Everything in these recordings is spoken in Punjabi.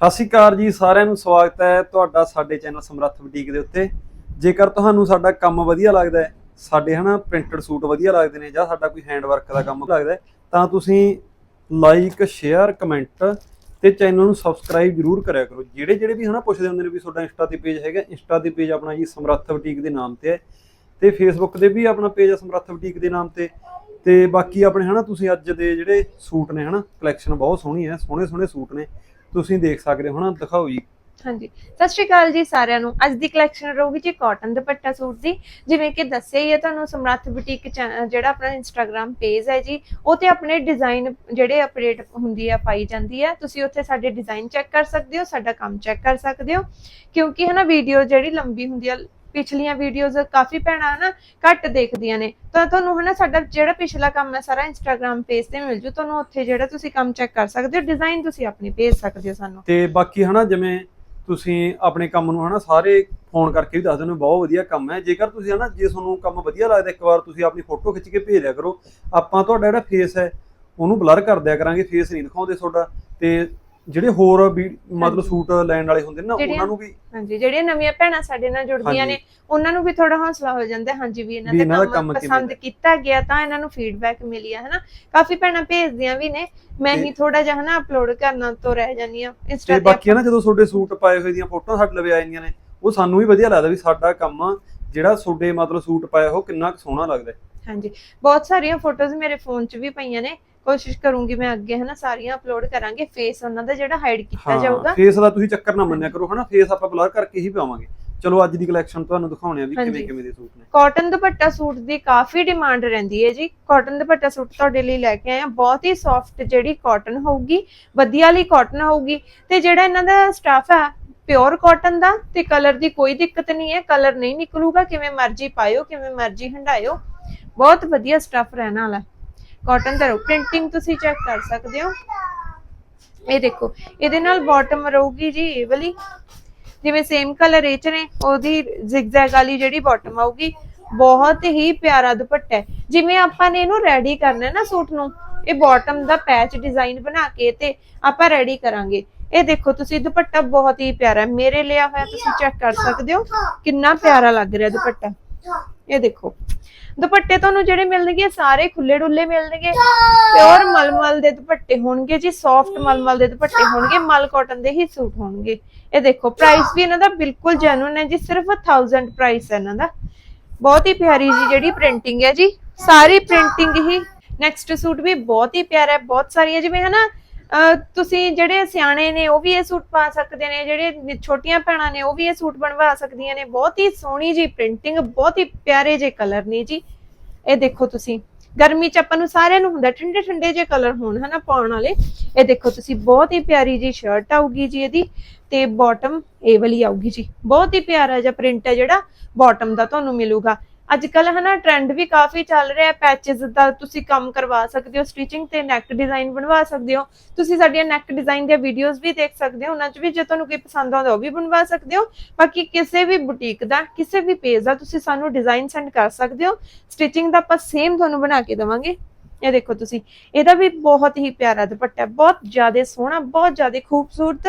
ਸਤਿ ਸ਼੍ਰੀ ਅਕਾਲ ਜੀ, ਸਾਰਿਆਂ ਨੂੰ ਸਵਾਗਤ ਹੈ ਤੁਹਾਡਾ ਸਾਡੇ ਚੈਨਲ ਸਮਰੱਥ ਬੁਟੀਕ ਦੇ ਉੱਤੇ। ਜੇਕਰ ਤੁਹਾਨੂੰ ਸਾਡਾ ਕੰਮ ਵਧੀਆ ਲੱਗਦਾ ਹੈ, ਸਾਡੇ ਹਨਾ ਪ੍ਰਿੰਟਡ ਸੂਟ ਵਧੀਆ ਲੱਗਦੇ ਨੇ ਜਾਂ ਸਾਡਾ ਕੋਈ ਹੈਂਡ ਵਰਕ ਦਾ ਕੰਮ ਲੱਗਦਾ ਤਾਂ ਤੁਸੀਂ ਲਾਈਕ, ਸ਼ੇਅਰ, ਕਮੈਂਟ ਤੇ ਚੈਨਲ ਨੂੰ ਸਬਸਕ੍ਰਾਈਬ ਜਰੂਰ ਕਰਿਆ ਕਰੋ। ਜਿਹੜੇ ਜਿਹੜੇ ਵੀ ਹਨਾ ਪੁੱਛਦੇ ਹੁੰਦੇ ਨੇ ਵੀ ਤੁਹਾਡਾ ਇੰਸਟਾ ਤੇ ਪੇਜ ਹੈਗਾ, ਇੰਸਟਾ ਤੇ ਪੇਜ ਆਪਣਾ ਜੀ ਸਮਰੱਥ ਬੁਟੀਕ ਦੇ ਨਾਮ ਤੇ ਹੈ ਤੇ ਫੇਸਬੁੱਕ ਤੇ ਵੀ ਆਪਣਾ ਪੇਜ ਹੈ ਸਮਰੱਥ ਬੁਟੀਕ ਦੇ ਨਾਮ ਤੇ। ਤੇ ਬਾਕੀ ਆਪਣੇ ਹਨਾ, ਤੁਸੀਂ ਅੱਜ ਦੇ ਜਿਹੜੇ ਸੂਟ ਨੇ ਹਨਾ ਕਲੈਕਸ਼ਨ ਬਹੁਤ ਸੋਹਣੀ ਹੈ, ਸੋਹਣੇ ਸੋਹਣੇ ਸੂਟ ਨੇ, ਤੁਸੀਂ ਦੇਖ ਸਕਦੇ ਹੋ ਹਨਾ, ਦਿਖਾਓ ਜੀ। ਹਾਂਜੀ। ਸਤਿ ਸ਼੍ਰੀ ਅਕਾਲ ਜੀ ਸਾਰਿਆਂ ਨੂੰ। ਅੱਜ ਦੀ ਕਲੈਕਸ਼ਨ ਰਹੂਗੀ ਜੀ ਕਾਟਨ ਦੁਪੱਟਾ ਸੂਟ ਦੀ। ਜਿਵੇਂ ਕਿ ਦੱਸਿਆ ਹੀ ਹੈ ਤੁਹਾਨੂੰ, ਸਮਰੱਥ ਬੁਟੀਕ ਜਿਹੜਾ ਆਪਣਾ ਇੰਸਟਾਗ੍ਰam ਪੇਜ ਹੈ ਜੀ, ਉਹ ਤੇ ਆਪਣੇ ਡਿਜ਼ਾਈਨ ਜਿਹੜੇ ਅਪਡੇਟ ਹੁੰਦੀ ਆ, ਪਾਈ ਜਾਂਦੀ ਆ। ਤੁਸੀਂ ਉੱਥੇ ਸਾਡੇ ਡਿਜ਼ਾਈਨ ਚੈੱਕ ਕਰ ਸਕਦੇ ਹੋ, ਸਾਡਾ ਕੰਮ ਚੈੱਕ ਕਰ ਸਕਦੇ ਹੋ। ਕਿਉਂਕਿ ਹਨਾ ਵੀਡੀਓ ਜਿਹੜੀ ਲੰਬੀ ਹੁੰਦੀ ਆ ਪਿਛਲੀਆਂ ਵੀਡੀਓਜ਼ ਕਾਫੀ ਭੈਣਾਂ ਹਨਾ ਘੱਟ ਦੇਖਦੀਆਂ ਨੇ। ਤਾਂ ਤੁਹਾਨੂੰ ਹਨਾ ਸਾਡਾ ਜਿਹੜਾ ਪਿਛਲਾ ਕੰਮ ਹੈ ਸਾਰਾ ਇੰਸਟਾਗ੍ਰam ਪੇਜ ਤੇ ਮਿਲ ਜੂ। ਤੁਹਾਨੂੰ ਉੱਥੇ ਜਿਹੜਾ ਤੁਸੀਂ ਕੰਮ ਚੈੱਕ ਕਰ ਸਕਦੇ ਹੋ ਡਿਜ਼ਾਈਨ ਤੁਸੀਂ ਆਪਣੇ ਭੇਜ ਸਕਦੇ ਹੋ ਸਾਨੂੰ। ਤੇ ਬਾਕੀ ਹਨਾ ਜਿਵੇਂ ਤੁਸੀਂ ਆਪਣੇ ਕੰਮ ਨੂੰ ਹਨਾ ਸਾਰੇ ਫੋਨ ਕਰਕੇ ਵੀ ਦੱਸ ਦਿੰਦੇ ਹੋ, ਬਹੁਤ ਵਧੀਆ ਕੰਮ ਹੈ। ਜੇਕਰ ਤੁਸੀਂ ਹਨਾ ਜੇ ਤੁਹਾਨੂੰ ਕੰਮ ਵਧੀਆ ਲੱਗਦਾ, ਇੱਕ ਵਾਰ ਤੁਸੀਂ ਆਪਣੀ ਫੋਟੋ ਖਿੱਚ ਕੇ ਭੇਜ ਦਿਆ ਕਰੋ। ਆਪਾਂ ਤੁਹਾਡਾ ਜਿਹੜਾ ਫੇਸ ਹੈ, ਉਹਨੂੰ ਬਲਰ ਕਰ ਦਿਆ ਕਰਾਂਗੇ ਫੇਸ ਨਹੀਂ ਦਿਖਾਉਂਦੇ ਤੁਹਾਡਾ। ਤੇ ਜਿਹੜੇ ਹੋਰ ਵੀ ਮਤਲਬ। ਸੂਟ ਲੈਣ ਵਾਲੇ ਹੁੰਦੇ ਨੇ ਨਾ ਉਹਨਾਂ ਨੂੰ ਵੀ ਹਾਂਜੀ ਜਿਹੜੀਆਂ ਨਵੀਆਂ ਭੈਣਾਂ ਸਾਡੇ ਨਾਲ ਜੁੜਦੀਆਂ। ਨੇ ਉਹਨਾਂ ਨੂੰ ਵੀ ਥੋੜਾ ਹੌਸਲਾ ਹੋ ਜਾਂਦਾ ਹਾਂਜੀ ਵੀ ਇਹਨਾਂ ਦਾ ਕੰਮ ਪਸੰਦ। ਕੀਤਾ ਗਿਆ ਤਾਂ ਇਹਨਾਂ ਨੂੰ ਫੀਡਬੈਕ ਮਿਲੀ ਹੈ ਹਨਾ ਕਾਫੀ ਭੈਣਾਂ ਭੇਜਦੀਆਂ ਵੀ ਨੇ ਮੈਂ ਹੀ ਥੋੜਾ ਜਿਹਾ ਹਨਾ ਅਪਲੋਡ ਕਰਨਾ ਤੋਂ ਰਹਿ ਜਾਂਦੀ ਆ ਇੰਸਟਾ ਤੇ ਬਾਕੀ ਨਾ ਜਦੋਂ ਤੁਹਾਡੇ ਸੂਟ ਪਾਏ ਹੋਏ ਦੀਆਂ ਫੋਟੋਆਂ ਸਾਡੇ ਲਵੇ ਆ ਜਾਂਦੀਆਂ ਨੇ ਉਹ ਸਾਨੂੰ ਵੀ ਵਧੀਆ ਲੱਗਦਾ ਵੀ ਸਾਡਾ ਕੰਮ ਜਿਹੜਾ ਤੁਹਾਡੇ ਮਤਲਬ ਸੂਟ ਪਾਇਆ ਉਹ ਕਿੰਨਾ ਸੋਹਣਾ ਲੱਗਦਾ। ਹਾਂਜੀ ਬਹੁਤ ਸਾਰੀਆਂ ਫੋਟੋਜ਼ ਮੇਰੇ ਫੋਨ 'ਚ ਵੀ ਪਈਆਂ ਨੇ ਕੋਸ਼ਿਸ਼ ਕਰੂੰਗੀ ਮੈਂ ਅੱਗੇ ਹਨਾ ਸਾਰੀਆਂ ਅਪਲੋਡ ਕਰਾਂਗੇ ਫੇਸ ਉਹਨਾਂ ਦਾ ਜਿਹੜਾ ਹਾਈਡ ਕੀਤਾ ਹਾਂ ਜਾਊਗਾ। ਫੇਸ ਦਾ ਤੁਸੀਂ ਚੱਕਰ ਨਾ ਮੰਨਿਆ ਕਰੋ ਹਨਾ ਫੇਸ ਆਪਾਂ ਬਲਰ ਕਰਕੇ ਹੀ ਪਾਵਾਂਗੇ। ਚਲੋ ਅੱਜ ਦੀ ਕਲੈਕਸ਼ਨ ਤੁਹਾਨੂੰ ਦਿਖਾਉਣੇ ਆ ਵੀ। ਕਿਵੇਂ ਕਿਵੇਂ ਦੇ ਸੂਟ ਨੇ। ਕਾਟਨ ਦੁਪੱਟਾ ਸੂਟ ਦੀ ਕਾਫੀ ਡਿਮਾਂਡ ਰਹਿੰਦੀ ਹੈ ਜੀ। ਕਾਟਨ ਦੁਪੱਟਾ ਸੂਟ ਤੁਹਾਡੇ ਲਈ ਲੈ ਕੇ ਆਏ ਆ। ਬਹੁਤ ਹੀ ਸੌਫਟ ਜਿਹੜੀ ਕਾਟਨ ਹੋਊਗੀ ਵਧੀਆ ਵਾਲੀ ਕਾਟਨ ਹੋਊਗੀ। ਤੇ ਜਿਹੜਾ ਇਹਨਾਂ ਦਾ ਸਟਾਫ ਹੈ ਪਿਓਰ ਕਾਟਨ ਦਾ ਤੇ ਕਲਰ ਦੀ ਕੋਈ ਦਿੱਕਤ ਨਹੀਂ ਹੈ। ਕਲਰ ਨਹੀਂ ਨਿਕਲੂਗਾ ਕਿਵੇਂ ਮਰਜ਼ੀ ਪਾਇਓ ਕਿਵੇਂ ਮਰਜ਼ੀ ਹੰਡਾਇਓ। ਬਹੁਤ ਵਧੀਆ ਸਟਾਫ ਰਹਿਣ ਵਾਲਾ ਕਾਟਨ ਦਾ ਪ੍ਰਿੰਟਿੰਗ ਤੁਸੀਂ ਚੈੱਕ ਕਰ ਸਕਦੇ ਹੋ। ਇਹ ਦੇਖੋ, ਇਹਦੇ ਨਾਲ ਬਾਟਮ ਰਹੂਗੀ ਜੀ ਇਹ ਵਾਲੀ। ਜਿਵੇਂ ਸੇਮ ਕਲਰ ਇਹ ਚ ਨੇ, ਉਹਦੀ ਜ਼ਿਗਜ਼ੈਗ ਵਾਲੀ ਜਿਹੜੀ ਬਾਟਮ ਆਊਗੀ, ਬਹੁਤ ਹੀ ਪਿਆਰਾ ਦੁਪੱਟਾ ਹੈ। ਜਿਵੇਂ ਆਪਾਂ ਨੇ ਇਹਨੂੰ ਰੈਡੀ ਕਰਨਾ ਨਾ ਸੂਟ ਨੂੰ, ਇਹ ਬਾਟਮ ਦਾ ਪੈਚ ਡਿਜ਼ਾਈਨ ਬਣਾ ਕੇ ਤੇ ਆਪਾਂ ਰੈਡੀ ਕਰਾਂਗੇ। ਇਹ ਦੇਖੋ, ਤੁਸੀਂ ਦੁਪੱਟਾ ਬਹੁਤ ਹੀ ਪਿਆਰਾ ਮੇਰੇ ਲਿਆ ਹੋਇਆ ਤੁਸੀਂ ਚੈੱਕ ਕਰ ਸਕਦੇ ਹੋ, ਕਿੰਨਾ ਪਿਆਰਾ ਲੱਗ ਰਿਹਾ ਦੁਪੱਟਾ। ਇਹ ਦੇਖੋ। ਦੁਪੱਟੇ ਤੁਹਾਨੂੰ ਜਿਹੜੇ ਮਿਲਣਗੇ ਸਾਰੇ ਖੁੱਲੇ ਡੁੱਲੇ ਮਿਲਣਗੇ ਪਿਓਰ ਮਲਮਲ ਦੇ ਦੁਪੱਟੇ ਹੋਣਗੇ ਜੀ ਸੌਫਟ ਮਲਮਲ ਦੇ ਦੁਪੱਟੇ ਹੋਣਗੇ ਮਲ ਕਾਟਨ ਦੇ ਹੀ ਸੂਟ ਹੋਣਗੇ। ਇਹ ਦੇਖੋ ਪ੍ਰਾਈਸ ਵੀ ਇਹਨਾਂ ਦਾ ਬਿਲਕੁਲ ਜੈਨੂਨ ਹੈ ਜੀ ਸਿਰਫ 1000 ਪ੍ਰਾਈਸ ਹੈ ਇਹਨਾਂ ਦਾ। ਬਹੁਤ ਹੀ ਪਿਆਰੀ ਜੀ ਜਿਹੜੀ ਪ੍ਰਿੰਟਿੰਗ ਹੈ ਜੀ ਸਾਰੀ ਪ੍ਰਿੰਟਿੰਗ ਹੀ। ਨੈਕਸਟ ਸੂਟ ਵੀ ਬਹੁਤ ਹੀ ਪਿਆਰਾ ਹੈ ਬਹੁਤ ਸਾਰੀਆਂ ਜਿਵੇਂ ਹਨਾ ਤੁਸੀਂ ਜਿਹੜੇ ਸਿਆਣੇ ਨੇ, ਉਹ ਵੀ ਇਹ ਸੂਟ ਪਾ ਸਕਦੇ ਨੇ, ਜਿਹੜੇ ਛੋਟੀਆਂ ਭੈਣਾਂ ਨੇ, ਉਹ ਵੀ ਇਹ ਸੂਟ ਬਣਵਾ ਸਕਦੀਆਂ ਨੇ। ਬਹੁਤ ਹੀ ਸੋਹਣੀ ਜੀ ਪ੍ਰਿੰਟਿੰਗ ਬਹੁਤ ਹੀ ਪਿਆਰੇ ਜੇ ਕਲਰ ਨੇ ਜੀ। ਇਹ ਦੇਖੋ ਤੁਸੀਂ, ਗਰਮੀ ਚ ਆਪਾਂ ਨੂੰ ਸਾਰਿਆਂ ਨੂੰ ਹੁੰਦਾ ਠੰਡੇ ਠੰਡੇ ਜੇ ਕਲਰ ਹੋਣ, ਹਨਾ, ਪਾਉਣ ਵਾਲੇ। ਇਹ ਦੇਖੋ ਤੁਸੀਂ, ਬਹੁਤ ਹੀ ਪਿਆਰੀ ਜੀ ਸ਼ਰਟ ਆਊਗੀ ਜੀ ਇਹਦੀ, ਤੇ ਬਾਟਮ ਇਹ ਵਾਲੀ ਆਊਗੀ ਜੀ। ਬਹੁਤ ਹੀ ਪਿਆਰਾ ਜਿਹਾ ਪ੍ਰਿੰਟ ਹੈ ਜਿਹੜਾ ਬਾਟਮ ਦਾ ਤੁਹਾਨੂੰ ਮਿਲੂਗਾ। ਅੱਜ ਕੱਲ ਹਨਾ ਟ੍ਰੈਂਡ ਵੀ ਕਾਫੀ ਚੱਲ ਰਿਹਾ ਪੈਚਸ ਦਾ ਤੁਸੀਂ ਕੰਮ ਕਰਵਾ ਸਕਦੇ ਹੋ ਸਟਿਚਿੰਗ ਤੇ ਨੈਕ ਡਿਜ਼ਾਈਨ ਬਣਵਾ ਸਕਦੇ ਹੋ, ਤੁਸੀਂ ਸਾਡੀਆਂ ਨੈਕ ਡਿਜ਼ਾਈਨ ਦੀਆਂ ਵੀਡੀਓਜ਼ ਵੀ ਦੇਖ ਸਕਦੇ ਹੋ, ਉਹਨਾਂ 'ਚ ਵੀ ਜੇ ਤੁਹਾਨੂੰ ਕੋਈ ਪਸੰਦ ਆਉਂਦਾ ਉਹ ਵੀ ਬਣਵਾ ਸਕਦੇ ਹੋ, ਬਾਕੀ ਕਿਸੇ ਵੀ ਬੁਟੀਕ ਦਾ, ਕਿਸੇ ਵੀ ਪੇਜ ਦਾ ਤੁਸੀਂ ਸਾਨੂੰ ਡਿਜ਼ਾਈਨ ਸੈਂਡ ਕਰ ਸਕਦੇ ਹੋ ਸਟਿਚਿੰਗ ਦਾ ਆਪਾਂ ਸੇਮ ਤੁਹਾਨੂੰ ਬਣਾ ਕੇ ਦੇਵਾਂਗੇ। ਇਹ ਦੇਖੋ ਤੁਸੀਂ, ਇਹਦਾ ਵੀ ਬਹੁਤ ਹੀ ਪਿਆਰਾ ਦੁਪੱਟਾ, ਬਹੁਤ ਜ਼ਿਆਦਾ ਸੋਹਣਾ, ਬਹੁਤ ਜ਼ਿਆਦਾ ਖੂਬਸੂਰਤ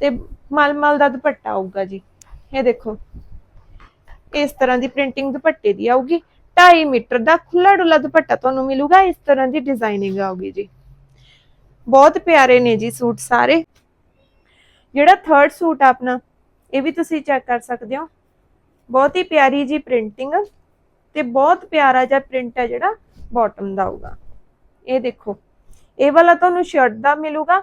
ਤੇ ਮਲਮਲ ਦਾ ਦੁਪੱਟਾ ਆਊਗਾ ਜੀ। ਇਹ ਦੇਖੋ ਇਸ ਤਰ੍ਹਾਂ ਦੀ ਪ੍ਰਿੰਟਿੰਗ ਦੁਪੱਟੇ ਦੀ ਆਊਗੀ। 2.5 ਮੀਟਰ ਦਾ ਖੁੱਲਾ ਡੁੱਲਾ ਦੁਪੱਟਾ ਤੁਹਾਨੂੰ ਮਿਲੂਗਾ, ਇਸ ਤਰ੍ਹਾਂ ਦੀ ਡਿਜ਼ਾਈਨਿੰਗ ਆਊਗੀ ਜੀ। ਬਹੁਤ ਪਿਆਰੇ ਨੇ ਜੀ ਸੂਟ ਸਾਰੇ। ਜਿਹੜਾ ਥਰਡ ਸੂਟ ਆਪਣਾ, ਇਹ ਵੀ ਤੁਸੀਂ ਚੈੱਕ ਕਰ ਸਕਦੇ ਹੋ। ਬਹੁਤ ਹੀ ਪਿਆਰੀ ਜੀ ਪ੍ਰਿੰਟਿੰਗ ਤੇ ਬਹੁਤ ਪਿਆਰਾ ਜਿਹਾ ਪ੍ਰਿੰਟ ਹੈ ਜਿਹੜਾ ਬਾਟਮ ਦਾ ਆਊਗਾ। ਇਹ ਦੇਖੋ, ਇਹ ਵਾਲਾ ਤੁਹਾਨੂੰ ਸ਼ਰਟ ਦਾ ਮਿਲੂਗਾ।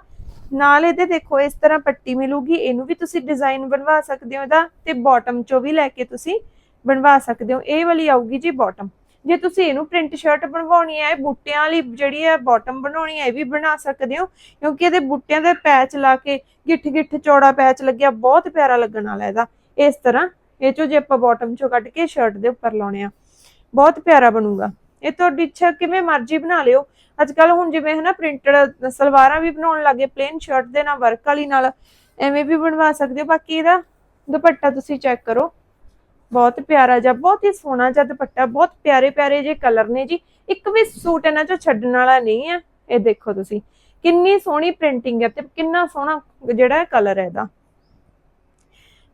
ਨਾਲ ਇਹਦੇ ਦੇਖੋ, ਇਸ ਤਰ੍ਹਾਂ ਪੱਟੀ ਮਿਲੂਗੀ। ਇਹਨੂੰ ਵੀ ਤੁਸੀਂ ਡਿਜ਼ਾਈਨ ਬਣਵਾ ਸਕਦੇ ਹੋ ਇਹਦਾ ਤੇ ਬਾਟਮ ਚੋਂ ਵੀ ਲੈ ਕੇ ਤੁਸੀਂ ਬਣਵਾ ਸਕਦੇ ਹੋ। ਇਹ ਵਾਲੀ ਆਊਗੀ ਜੀ ਬਾਟਮ ਜੇ ਤੁਸੀਂ ਇਹਨੂੰ ਪ੍ਰਿੰਟ ਸ਼ਰਟ ਬਣਵਾਉਣੀ ਹੈ ਬੂਟਿਆਂ ਵਾਲੀ ਜਿਹੜੀ ਹੈ ਬਾਟਮ ਬਣਾਉਣੀ ਹੈ, ਇਹ ਵੀ ਬਣਾ ਸਕਦੇ ਹੋ। ਕਿਉਂਕਿ ਇਹਦੇ ਬੂਟਿਆਂ ਦੇ ਪੈਚ ਲਾ ਕੇ ਗਿੱਠ ਗਿੱਠ ਚੌੜਾ ਪੈਚ ਲੱਗਿਆ, ਬਹੁਤ ਪਿਆਰਾ ਲੱਗਣ ਵਾਲਾ ਇਹਦਾ। ਇਸ ਤਰ੍ਹਾਂ ਇਹ ਚੋਂ ਜੇ ਆਪਾਂ ਬਾਟਮ ਚੋਂ ਕੱਢ ਕੇ ਸ਼ਰਟ ਦੇ ਉੱਪਰ ਲਾਉਣੇ ਆ, ਬਹੁਤ ਪਿਆਰਾ ਬਣੂਗਾ। ਇਹ ਤੁਹਾਡੀ ਇੱਛਾ ਕਿਵੇਂ ਮਰਜ਼ੀ ਬਣਾ ਲਿਓ। ਅੱਜ ਕੱਲ ਹੁਣ ਜਿਵੇਂ ਹਨਾ ਨਾ ਪ੍ਰਿੰਟਡ ਸਲਵਾਰਾਂ ਵੀ ਬਣਾਉਣ ਲੱਗੇ ਪਲੇਨ ਸ਼ਰਟ ਦੇ ਨਾਲ ਵਰਕ ਵਾਲੀ ਨਾਲ, ਐਵੇਂ ਵੀ ਬਣਵਾ ਸਕਦੇ ਹੋ। ਬਾਕੀ ਇਹਦਾ ਦੁਪੱਟਾ ਤੁਸੀਂ ਚੈੱਕ ਕਰੋ। ਬਹੁਤ ਪਿਆਰਾ ਜਿਹਾ, ਬਹੁਤ ਹੀ ਸੋਹਣਾ ਜਿਹਾ ਦੁਪੱਟਾ, ਬਹੁਤ ਪਿਆਰੇ ਪਿਆਰੇ ਜੇ ਕਲਰ ਨੇ ਜੀ। ਇੱਕ ਵੀ ਸੂਟ ਇਹਨਾਂ ਚੋਂ ਛੱਡਣ ਵਾਲਾ ਨਹੀਂ ਹੈ ਇਹ ਦੇਖੋ ਤੁਸੀਂ, ਕਿੰਨੀ ਸੋਹਣੀ ਪ੍ਰਿੰਟਿੰਗ ਹੈ ਤੇ ਕਿੰਨਾ ਸੋਹਣਾ ਜਿਹੜਾ ਕਲਰ ਹੈ ਇਹਦਾ।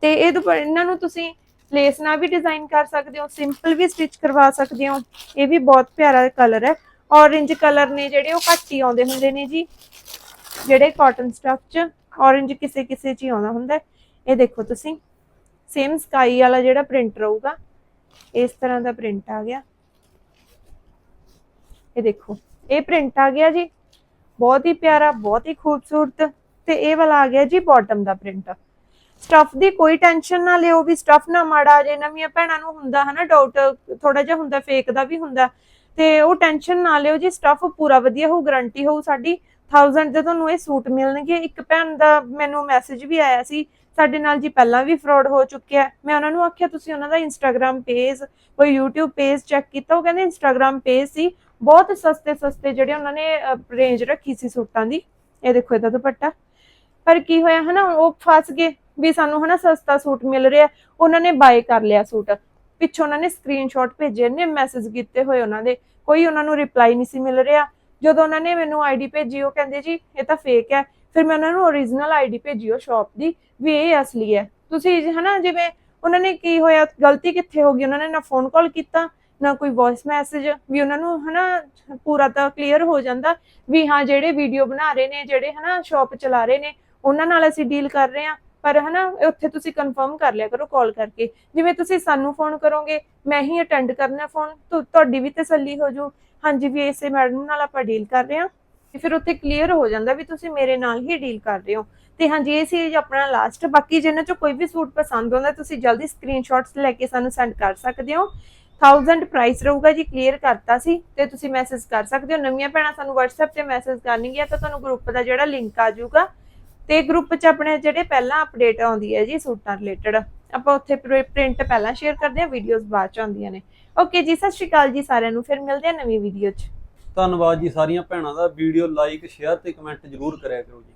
ਤੇ ਇਹ ਇਹਨਾਂ ਨੂੰ ਤੁਸੀਂ ਲੇਸ ਨਾਲ ਵੀ ਡਿਜ਼ਾਈਨ ਕਰ ਸਕਦੇ ਹੋ ਸਿੰਪਲ ਵੀ ਸਟਿਚ ਕਰਵਾ ਸਕਦੇ ਹੋ। ਇਹ ਵੀ ਬਹੁਤ ਪਿਆਰਾ ਕਲਰ ਹੈ। ਔਰੇਂਜ ਕਲਰ ਨੇ ਜਿਹੜੇ ਉਹ ਘੱਟ ਹੀ ਆਉਂਦੇ ਹੁੰਦੇ ਨੇ ਜੀ। ਜਿਹੜੇ ਕਾਟਨ ਸਟਫ ਚ ਔਰੇਂਜ ਕਿਸੇ ਕਿਸੇ ਚ ਹੀ ਆਉਂਦਾ ਹੁੰਦਾ ਇਹ ਦੇਖੋ ਤੁਸੀਂ ਸੇਮ ਸਕਾਈ ਵਾਲਾ ਜਿਹੜਾ ਪ੍ਰਿੰਟ ਰਹੂਗਾ, ਇਸ ਤਰ੍ਹਾਂ ਦਾ ਪ੍ਰਿੰਟ ਆ ਗਿਆ। ਇਹ ਦੇਖੋ, ਇਹ ਪ੍ਰਿੰਟ ਆ ਗਿਆ ਜੀ। ਬਹੁਤ ਹੀ ਪਿਆਰਾ, ਬਹੁਤ ਹੀ ਖੂਬਸੂਰਤ ਤੇ ਇਹ ਵਾਲਾ ਆ ਗਿਆ ਜੀ ਬਾਟਮ ਦਾ ਪ੍ਰਿੰਟ ਸਟਫ ਦੀ ਕੋਈ ਟੈਨਸ਼ਨ ਨਾ ਲਿਓ ਵੀ ਸਟਫ ਨਾ ਮਾੜਾ, ਜੇ ਨਵੀਆਂ ਭੈਣਾਂ ਨੂੰ ਹੁੰਦਾ ਹਨਾ ਡਾਊਟ ਥੋੜਾ ਜਿਹਾ ਹੁੰਦਾ ਫੇਕ ਦਾ ਵੀ ਹੁੰਦਾ, ਤੇ ਉਹ ਟੈਨਸ਼ਨ ਨਾ ਲਿਓ ਜੀ ਸਟਫ ਪੂਰਾ ਵਧੀਆ ਹੋਊ ਗਾਰੰਟੀ ਹੋਊ ਸਾਡੀ। 1000 ਦੇ ਤੁਹਾਨੂੰ ਇਹ ਸੂਟ ਮਿਲਣਗੇ। ਇੱਕ ਭੈਣ ਦਾ ਮੈਨੂੰ ਮੈਸੇਜ ਵੀ ਆਇਆ ਸੀ, ਸਾਡੇ ਨਾਲ ਜੀ ਪਹਿਲਾਂ ਵੀ ਫਰਾਡ ਹੋ ਚੁੱਕਿਆ ਮੈਂ ਉਹਨਾਂ ਨੂੰ ਆਖਿਆ, ਤੁਸੀਂ ਉਹਨਾਂ ਦਾ ਇੰਸਟਾਗ੍ਰam ਪੇਜ ਕੋਈ YouTube ਪੇਜ ਚੈੱਕ ਕੀਤਾ? ਉਹ ਕਹਿੰਦੇ ਇੰਸਟਾਗ੍ਰam ਪੇਜ ਸੀ। ਬਹੁਤ ਸਸਤੇ ਸਸਤੇ ਜਿਹੜੇ ਉਹਨਾਂ ਨੇ ਰੇਂਜ ਰੱਖੀ ਸੀ ਸੂਟਾਂ ਦੀ। ਇਹ ਦੇਖੋ ਇਹਦਾ ਦੁਪੱਟਾ। ਪਰ ਕੀ ਹੋਇਆ ਹਨਾ, ਉਹ ਫਸ ਗਏ ਵੀ ਸਾਨੂੰ ਹਨਾ ਸਸਤਾ ਸੂਟ ਮਿਲ ਰਿਹਾ। ਉਹਨਾਂ ਨੇ ਬਾਏ ਕਰ ਲਿਆ ਸੂਟ। ਪਿੱਛੋਂ ਉਹਨਾਂ ਨੇ ਸਕਰੀਨਸ਼ਾਟ ਭੇਜੇ ਨੇ ਮੈਸੇਜ ਕੀਤੇ ਹੋਏ ਉਹਨਾਂ ਦੇ। ਕੋਈ ਉਹਨਾਂ ਨੂੰ ਰਿਪਲਾਈ ਨਹੀਂ ਸੀ ਮਿਲ ਰਿਹਾ। ਜਦੋਂ ਉਹਨਾਂ ਨੇ ਮੈਨੂੰ ਆਈਡੀ ਭੇਜੀ, ਉਹ ਕਹਿੰਦੇ ਜੀ, ਇਹ ਤਾਂ ਫੇਕ ਹੈ। ਫਿਰ ਮੈਂ ਉਹਨਾਂ ਨੂੰ ਓਰੀਜਨਲ ਆਈਡੀ ਭੇਜੀ ਉਹ ਸ਼ਾਪ ਦੀ, ਵੀ ਇਹ ਅਸਲੀ ਹੈ। ਤੁਸੀਂ ਹਨਾ, ਜਿਵੇਂ ਉਹਨਾਂ ਨੇ ਕੀ ਹੋਇਆ, ਗਲਤੀ ਕਿੱਥੇ ਹੋ ਗਈ? ਉਹਨਾਂ ਨੇ ਨਾ ਫੋਨ ਕਾਲ ਕੀਤਾ, ਨਾ ਕੋਈ ਵੌਇਸ ਮੈਸੇਜ ਵੀ ਉਹਨਾਂ ਨੂੰ, ਹਨਾ, ਪੂਰਾ ਤਾਂ ਕਲੀਅਰ ਹੋ ਜਾਂਦਾ ਵੀ ਹਾਂ, ਜਿਹੜੇ ਵੀਡੀਓ ਬਣਾ ਰਹੇ ਨੇ, ਜਿਹੜੇ, ਹਨਾ ਸ਼ਾਪ ਚਲਾ ਰਹੇ ਨੇ, ਉਹਨਾਂ ਨਾਲ ਅਸੀਂ ਡੀਲ ਕਰ ਰਹੇ ਹਾਂ। ਪਰ, ਹਨਾ, ਉੱਥੇ ਤੁਸੀਂ ਕਨਫਰਮ ਕਰ ਲਿਆ ਕਰੋ ਕਾਲ ਕਰਕੇ। ਜਿਵੇਂ ਤੁਸੀਂ ਸਾਨੂੰ ਫੋਨ ਕਰੋਗੇ, ਮੈਂ ਹੀ ਅਟੈਂਡ ਕਰਨਾ ਫੋਨ ਤੁਹਾਡੀ ਵੀ ਤਸੱਲੀ ਹੋ ਜੂ। ਹਾਂਜੀ, ਵੀ ਇਸੇ ਮੈਡਮ ਨਾਲ ਆਪਾਂ ਡੀਲ ਕਰ ਰਹੇ ਹਾਂ ਤੇ ਫਿਰ ਉੱਥੇ ਕਲੀਅਰ ਹੋ ਜਾਂਦਾ ਵੀ ਤੁਸੀਂ ਮੇਰੇ ਨਾਲ ਹੀ ਡੀਲ ਕਰ ਰਹੇ ਹੋ। ਤੇ ਹਾਂਜੀ, ਇਹ ਸੀ ਆਪਣਾ ਲਾਸਟ ਬਾਕੀ ਜਿਹਨਾਂ ਚੋਂ ਕੋਈ ਵੀ ਸੂਟ ਪਸੰਦ ਆਉਂਦਾ, ਤੁਸੀਂ ਜਲਦੀ ਸਕਰੀਨਸ਼ਾਟਸ ਲੈ ਕੇ ਸਾਨੂੰ ਸੈਂਡ ਕਰ ਸਕਦੇ ਹੋ। 1000 ਪ੍ਰਾਈਸ ਰਹੂਗਾ ਜੀ ਕਲੀਅਰ ਕਰਤਾ ਸੀ ਤੇ ਤੁਸੀਂ ਮੈਸੇਜ ਕਰ ਸਕਦੇ ਹੋ। ਨਵੀਆਂ ਭੈਣਾਂ ਸਾਨੂੰ WhatsApp ਤੇ ਮੈਸੇਜ ਕਰਨਗੀਆਂ ਤਾਂ ਤੁਹਾਨੂੰ ਗਰੁੱਪ ਦਾ ਜਿਹੜਾ ਲਿੰਕ ਆ ਜਾਊਗਾ ਤੇ ਗਰੁੱਪ 'ਚ ਆਪਣੇ ਜਿਹੜੇ ਪਹਿਲਾਂ ਅਪਡੇਟ ਆਉਂਦੀ ਹੈ ਜੀ ਸੂਟਾਂ ਰਿਲੇਟਡ ਆਪਾਂ ਉੱਥੇ ਪ੍ਰਿੰਟ ਪਹਿਲਾਂ ਸ਼ੇਅਰ ਕਰਦੇ ਹਾਂ ਵੀਡੀਓਜ਼ ਬਾਅਦ ਚ ਆਉਂਦੀਆਂ ਨੇ। ਓਕੇ ਜੀ, ਸਤਿ ਸ਼੍ਰੀ ਅਕਾਲ ਜੀ ਸਾਰਿਆਂ ਨੂੰ, ਫਿਰ ਮਿਲਦੇ ਹਾਂ ਨਵੀਂ ਵੀਡੀਓ 'ਚ। ਧੰਨਵਾਦ ਜੀ ਸਾਰੀਆਂ ਭੈਣਾਂ ਦਾ। ਵੀਡੀਓ ਲਾਈਕ ਸ਼ੇਅਰ ਤੇ ਕਮੈਂਟ ਜ਼ਰੂਰ ਕਰਿਆ ਕਰੋ ਜੀ।